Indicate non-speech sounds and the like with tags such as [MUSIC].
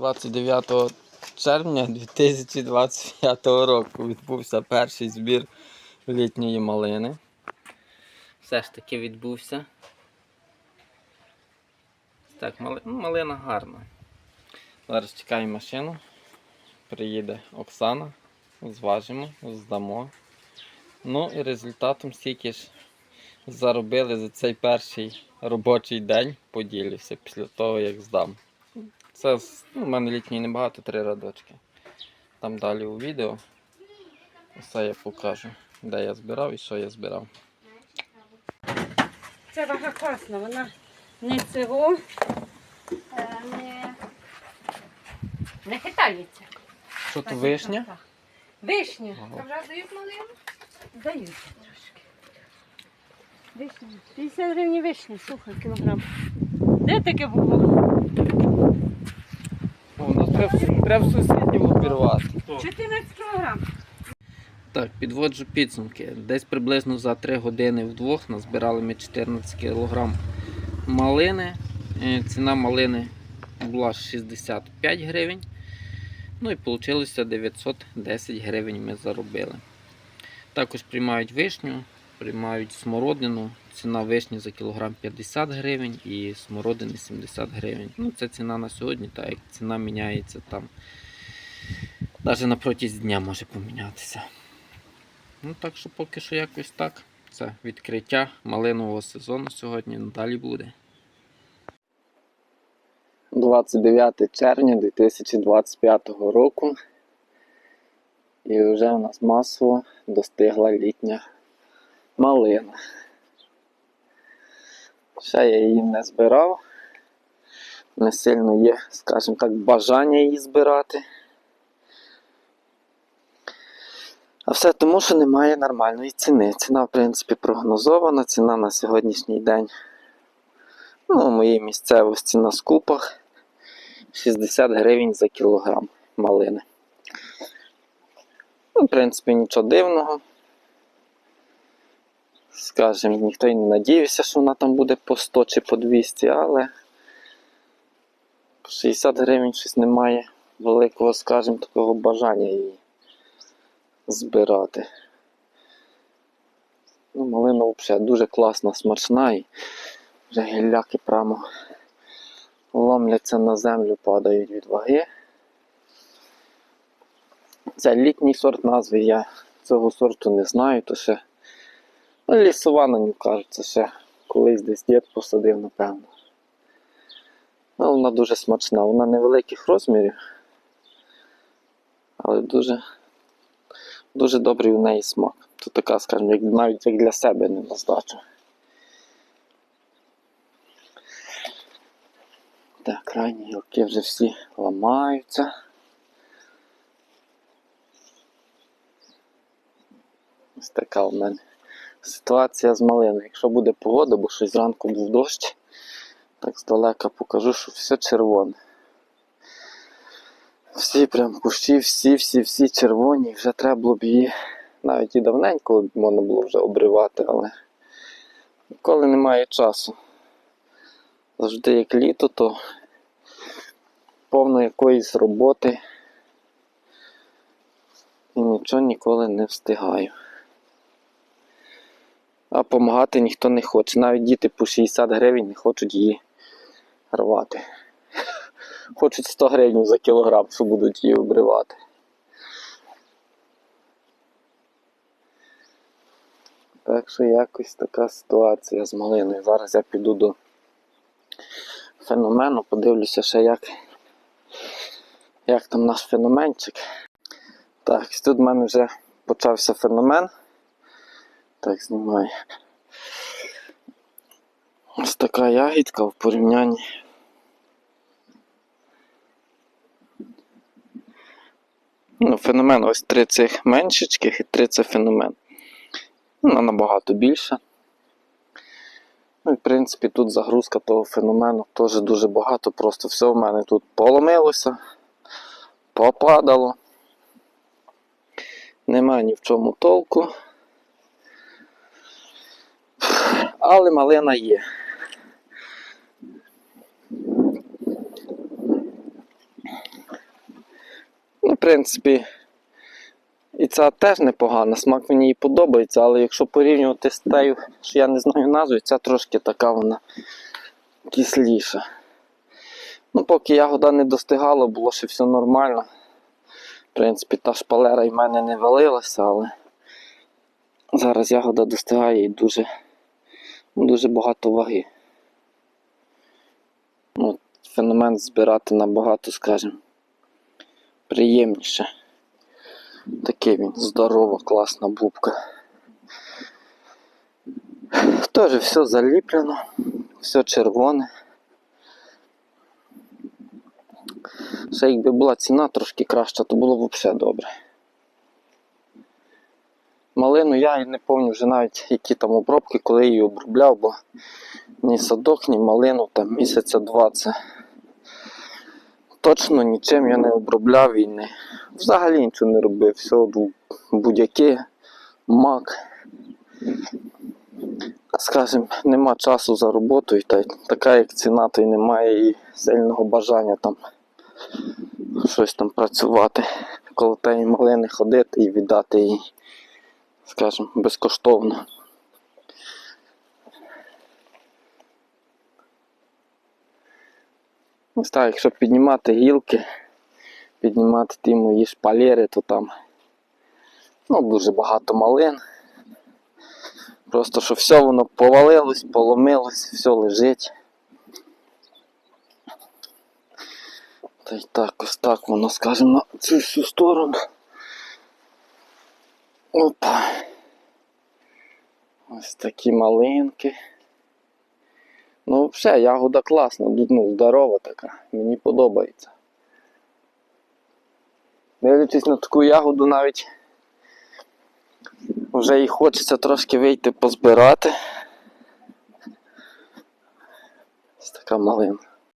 29 червня 2025 року відбувся перший збір літньої малини. Все ж таки відбувся. Так, ну, малина гарна. Зараз чекаємо машину. Приїде Оксана, зважимо, здамо. Ну і результатом стільки ж заробили за цей перший робочий день, поділюся після того, як здам. Це ну, в мене літньої небагато, три радочки. Там далі у відео. Все я покажу, де я збирав і що я збирав. Це вага класна, вона не цього, е, не, не хитається. Що то вишня? Вишня. Ага. Вже дають малину? Дають трошки. Вишня. 50 гривень вишня, слухай, кілограм. Де таке було? Треба, треба в сусідню обірвати. 14 кілограм. Так, підводжу підсумки. Десь приблизно за 3 години вдвох назбирали ми 14 кг малини. Е, Ціна малини була 65 гривень. Ну і вийшло 910 гривень ми заробили. Також приймають вишню, приймають смородину. Ціна вишні за кілограм 50 гривень і смородини 70 гривень. Ну, це ціна на сьогодні, так як ціна міняється там. Навіть на протязі дня може помінятися. Ну так що поки що якось так. Це відкриття малинового сезону сьогодні. Далі буде. 29 червня 2025 року. І вже у нас масово достигла літня малина. Ще я її не збирав. Не сильно є, скажімо так, бажання її збирати. А все тому, що немає нормальної ціни. Ціна, в принципі, прогнозована. Ціна на сьогоднішній день ну, у моїй місцевості на скупах 60 гривень за кілограм малини. Ну, в принципі, нічого дивного. Скажем, ніхто і не надіявся, що вона там буде по 100 чи по 200, але по 60 гривень щось немає великого, скажімо, такого бажання її збирати. Ну, малина взагалі дуже класна, смачна і вже гілляки прямо ломляться на землю, падають від ваги. Це літній сорт назви, я цього сорту не знаю, то ще лісова на нього кажуть, ще колись десь дід посадив, напевно. Ну, вона дуже смачна, вона невеликих розмірів, але дуже дуже добрий у неї смак. Це така, скажімо, як, навіть як для себе не на здачу. Так, крайні гілки вже всі ламаються. Ось така у мене ситуація з малиною. Якщо буде погода, бо щось зранку був дощ, так здалека покажу, що все червоне. Всі прям кущі, всі, всі, всі червоні, вже треба було б її навіть і давненько можна було вже обривати, але ніколи немає часу. Завжди як літо, то повно якоїсь роботи і нічого ніколи не встигаю. А допомагати ніхто не хоче. Навіть діти по 60 гривень не хочуть її рвати. [LAUGHS] Хочуть 100 гривень за кілограм, що будуть її обривати. Так що якось така ситуація з малиною. Зараз я піду до феномену, подивлюся ще як, як там наш феноменчик. Так, тут в мене вже почався феномен. Так, знімаю. Ось така ягідка в порівнянні. Ну, феномен ось три цих меншечких і три це феномен. Вона набагато більша. Ну, і, в принципі, тут загрузка того феномену теж дуже багато. Просто все в мене тут поломилося, попадало. Немає ні в чому толку. Але малина є. В принципі, і ця теж непогана. Смак мені і подобається, але якщо порівнювати з тею, що я не знаю назву, ця трошки така вона кисліша. Ну, поки ягода не достигала, було ще все нормально. В принципі, та шпалера і в мене не валилася, але зараз ягода достигає і дуже, ну, дуже багато ваги. Ну, феномен збирати набагато, скажімо, приємніше. Такий він здорова, класна бубка. Теж все заліплено, все червоне. Ще якби була ціна трошки краща, то було б взагалі добре. Малину я і не пам'ятаю вже навіть які там обробки, коли її обробляв, бо ні садок, ні малину там місяця два це точно нічим я не обробляв і не взагалі нічого не робив. Все будь-яке, мак. Скажем, нема часу за роботу, і та, така як ціна, то й немає і сильного бажання там щось там працювати, коло тієї малини ходити і віддати їй, скажімо, безкоштовно. Ось так, якщо піднімати гілки, піднімати ті мої шпалери, то там ну, дуже багато малин. Просто що все воно повалилось, поломилось, все лежить. Та й так, ось так воно, скажімо, на цю всю сторону. Опа. Ось такі малинки. Ну, взагалі, ягода класна, ну, здорова така, мені подобається. Дивлячись на таку ягоду навіть вже і хочеться трошки вийти позбирати. Ось така малина.